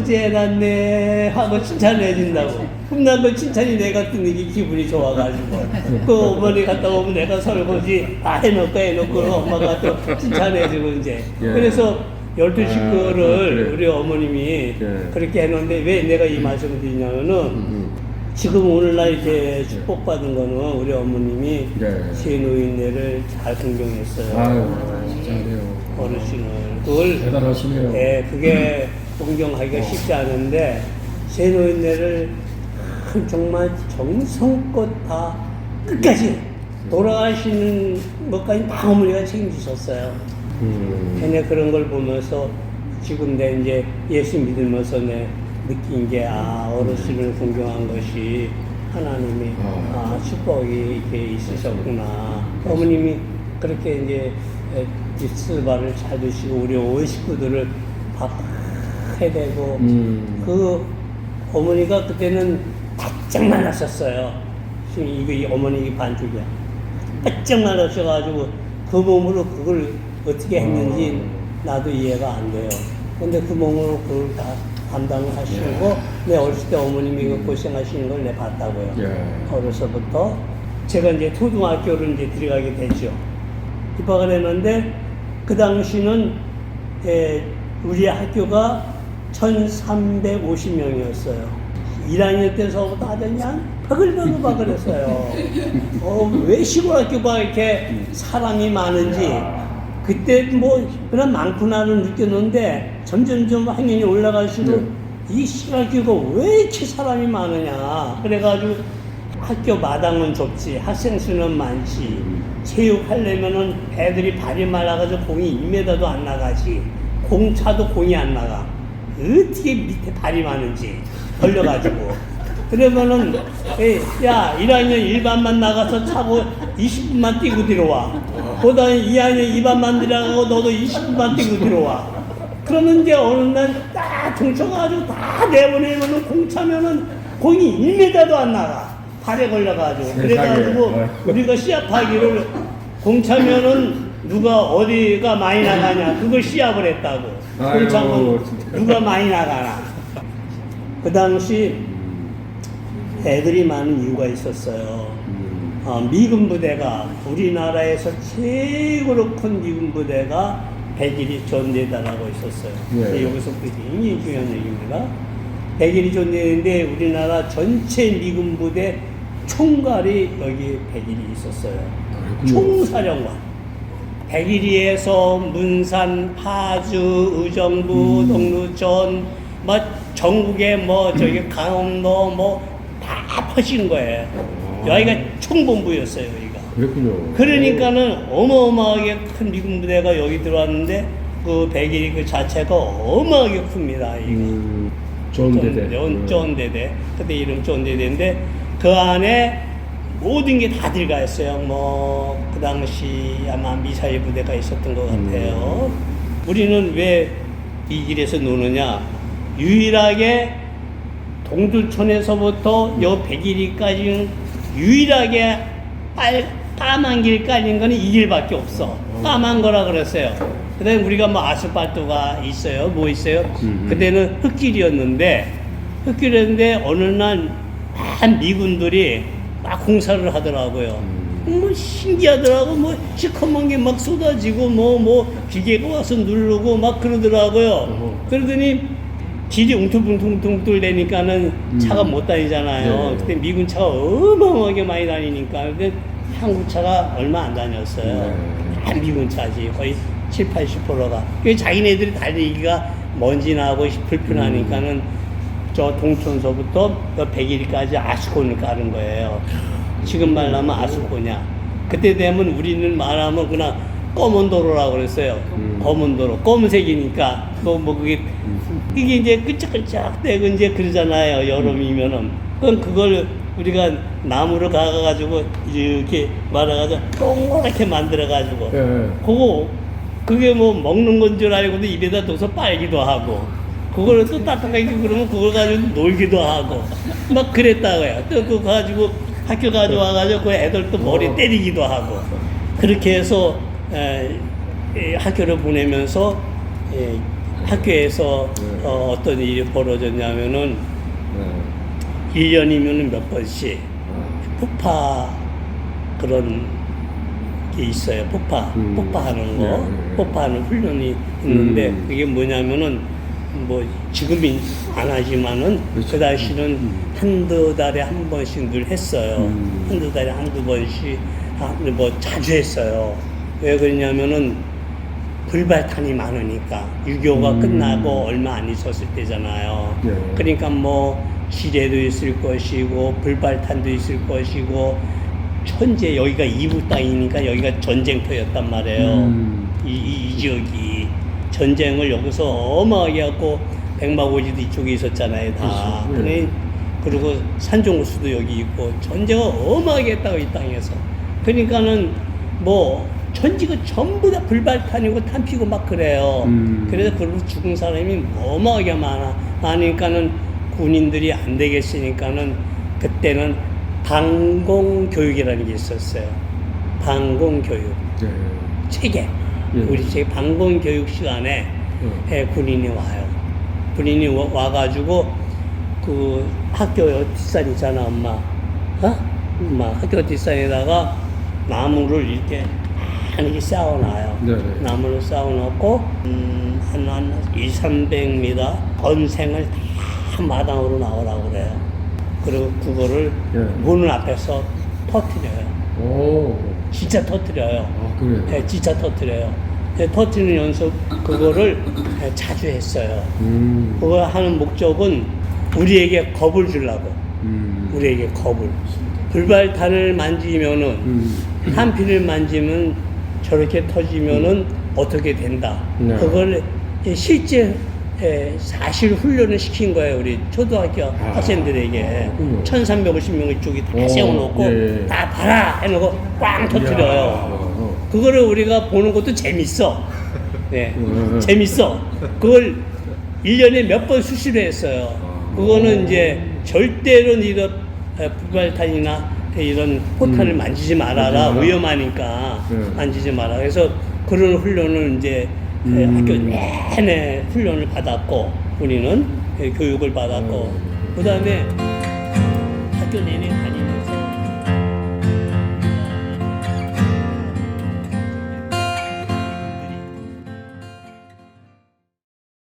설거지 해놨네 하고 칭찬해 준다고. 그럼 난그 칭찬이 내가 듣는 게 기분이 좋아가지고 그 어머니 갔다 오면 내가 설거지 다 해놓고 해놓고 엄마가 또 칭찬해 주고 이제 예. 그래서 열두 아, 식구를 그래. 우리 어머님이 예. 그렇게 해놓는데 왜 내가 이 말씀을 드리냐면은 음, 지금 오늘날 이렇게 축복받은 거는 우리 어머님이 네. 세노인네를 잘 공경했어요. 아유, 잘해요. 어르신을. 그걸, 대단하시네요. 예, 그게 공경하기가 쉽지 않은데, 세 노인네를 정말 정성껏 다 끝까지 돌아가시는 것까지 다 어머니가 책임지셨어요. 음, 걔네 그런 걸 보면서 지금 내 이제 예수 믿으면서 내 느낀 게 아 어르신을 존경한 것이 하나님이 아. 아 축복이 이렇게 있으셨구나 어머님이 그렇게 이제 뒷스바를 잘 드시고 우리 온 식구들을 밥 해대고 음. 그 어머니가 그때는 바짝 말랐었어요 지금 이거 이 어머니 반쪽이야 바짝 말라셔가지고 그 몸으로 그걸 어떻게 했는지 나도 이해가 안 돼요. 근데 그 몸으로 그걸 다 감당을 하시고 내 어렸을 때 어머님이 그 고생하시는 걸 내가 봤다고요. 예. 어려서부터 제가 이제 초등학교를 이제 들어가게 되죠. 입학을 했는데 그 당시는 예, 우리 학교가 1,350명이었어요. 1학년 때서부터 아주 그냥 버글버글버글했어요. 어, 왜 시골 학교가 이렇게 사람이 많은지. 그때 뭐 그런 많구나를 느꼈는데 점점점 학년이 올라갈수록 이 시골 학교가 왜 이렇게 사람이 많으냐? 그래가지고 학교 마당은 좁지 학생 수는 많지 체육 하려면은 애들이 발이 말라가지고 공이 1m도 안 나가지 공차도 공이 안 나가 어떻게 밑에 발이 많은지 걸려가지고 그러면은 에이, 야 1학년 일반만 나가서 차고 20분만 뛰고 들어와 그다음에 2학년 2반만 들어가고 너도 20분만 뛰고 들어와 그러면 이제 어느 날 딱 동쳐가지고 다 내보내면은 공 차면은 공이 1m도 안 나가 발에 걸려가지고. 그래가지고. 우리가 시합하기를 공 차면은 누가 어디가 많이 나가냐 그걸 시합을 했다고 아이고, 진짜. 누가 많이 나가나 그 당시 애들이 많은 이유가 있었어요. 음, 어, 미군 부대가 우리나라에서 최고로 큰 미군 부대가 백일이 존대다라고 있었어요. 네. 근데 여기서 굉장히 중요한 얘기입니다. 백일이 존대인데 우리나라 전체 미군 부대 총괄이 여기 백일이 있었어요. 총사령관. 백일이에서 문산, 파주, 의정부, 음. 동루천, 뭐 전국에 뭐 저기 강원도 뭐 다 퍼지는 거예요. 아. 여기가 총본부였어요, 여기가. 그랬군요. 그러니까는 어마어마하게 큰 미군 부대가 여기 들어왔는데 그 백일이 그 자체가 어마하게 큽니다. 이거. 음, 좋은 데대. 음. 쫀대대. 그때 이름 쫀대대인데 그 안에 모든 게 다 들어가 있어요. 뭐 그 당시 아마 미사일 부대가 있었던 것 같아요. 우리는 왜이 길에서 노느냐? 유일하게 동두천에서부터 요 백일이까지는 유일하게 빨, 까만 길 깔린 거는 이 길밖에 없어. 까만 거라 그랬어요. 그 다음 에 우리가 뭐 아스팔트가 있어요. 뭐 있어요? 음. 그때는 흙길이었는데, 흙길이었는데 어느 날 한 미군들이 막 공사를 하더라고요. 뭐 신기하더라고. 뭐 시커먼 게 막 쏟아지고 뭐뭐 기계가 와서 누르고 막 그러더라고요. 어허. 그러더니 길이 웅퉁퉁퉁퉁 되니까는 차가 음. 못 다니잖아요. 네. 그때 미군 차가 어마어마하게 많이 다니니까. 근데 한국 차가 얼마 안 다녔어요. 네. 다 미군 차지. 거의 7, 80%가. 그 자기네들이 달리기가 먼지 나고 불편하니까는 저 동천서부터 그 백일까지 아스콘을 깔은 거예요. 지금 말하면 아스코냐. 그때 되면 우리는 말하면 그냥 검은 도로라고 그랬어요. 음. 검은 도로. 검은색이니까 또뭐 그게 음. 이게 이제 끄적끄적대고 이제 그러잖아요. 여름이면은. 그럼 그걸 우리가 나무를 가가지고 이렇게 말아가지고 동그랗게 만들어가지고 예. 그거 그게 뭐 먹는 건 줄 알고도 입에다 둬서 빨기도 하고 그걸 또 따뜻하게 그러면 그걸 가지고 놀기도 하고 막 그랬다고요. 또 그거 가지고 학교 가져와가지고 그 애들 또 머리 때리기도 하고 그렇게 해서 에, 이 학교를 보내면서 에, 학교에서 네. 어, 어떤 일이 벌어졌냐면은 네. 1년이면 몇 번씩 아, 폭파 그런 게 있어요. 폭파, 음. 폭파하는 거, 네, 네, 네. 폭파하는 훈련이 있는데 음. 그게 뭐냐면은 뭐 지금은 안 하지만은 그렇죠. 그 당시는 음. 한두 달에 한 번씩 늘 했어요. 음. 한두 달에 한두 번씩 아, 뭐 자주 했어요. 왜 그러냐면은 불발탄이 많으니까 6.25가 음. 끝나고 얼마 안 있었을 때잖아요. 네. 그러니까 뭐 지뢰도 있을 것이고 불발탄도 있을 것이고 현재 여기가 이부 땅이니까 여기가 전쟁터였단 말이에요. 음. 이, 이, 이 지역이 전쟁을 여기서 어마하게 하고 백마고지도 이쪽에 있었잖아요. 다. 그렇죠. 네. 그리고 산종구수도 여기 있고 전쟁을 어마하게 했다고 이 땅에서. 그러니까는 뭐 전지가 전부 다 불발탄이고 탄피고 막 그래요. 음. 그래서 그리고 죽은 사람이 어마하게 많아. 많으니까는 군인들이 안 되겠으니까는 그때는 방공 교육이라는 게 있었어요. 방공 교육. 네. 체계. 예. 우리 제 방공 교육 시간에 어. 예, 군인이 와요. 군인이 와- 와가지고 그 학교 뒷산 있잖아, 엄마. 어? 엄마 학교 뒷산에다가 나무를 이렇게 많이 쌓아놔요. 네, 네. 나무를 쌓아놓고 음, 한, 한 2, 300m 번생을 다 마당으로 나오라고 그래요. 그리고 그거를 예. 문 앞에서 터트려요. 오. 진짜 터트려요. 아, 그래요? 예, 진짜 터트려요. 예, 터트리는 연습 그거를 예, 자주 했어요. 음. 그거 하는 목적은 우리에게 겁을 주려고. 음. 우리에게 겁을. 불발탄을 만지면은 음. 탄피를 만지면 저렇게 터지면은 어떻게 된다. 네. 그걸 예, 실제 예, 사실 훈련을 시킨 거예요. 우리 초등학교 아. 학생들에게. 그렇군요. 1350명 이쪽에 다 오, 세워놓고 예, 예. 다 봐라 해놓고 꽝 터트려요. 이야. 어. 그거를 우리가 보는 것도 재밌어. 네. 음. 재밌어. 그걸 1년에 몇 번 수시로 했어요. 그거는 이제 절대로 이런 에, 불발탄이나 이런 포탄을 음. 만지지 말아라. 위험하니까 네. 만지지 마라. 그래서 그런 훈련을 이제 에, 음. 학교 내내 훈련을 받았고 우리는 에, 교육을 받았고 음. 그 다음에 학교 내내 다니는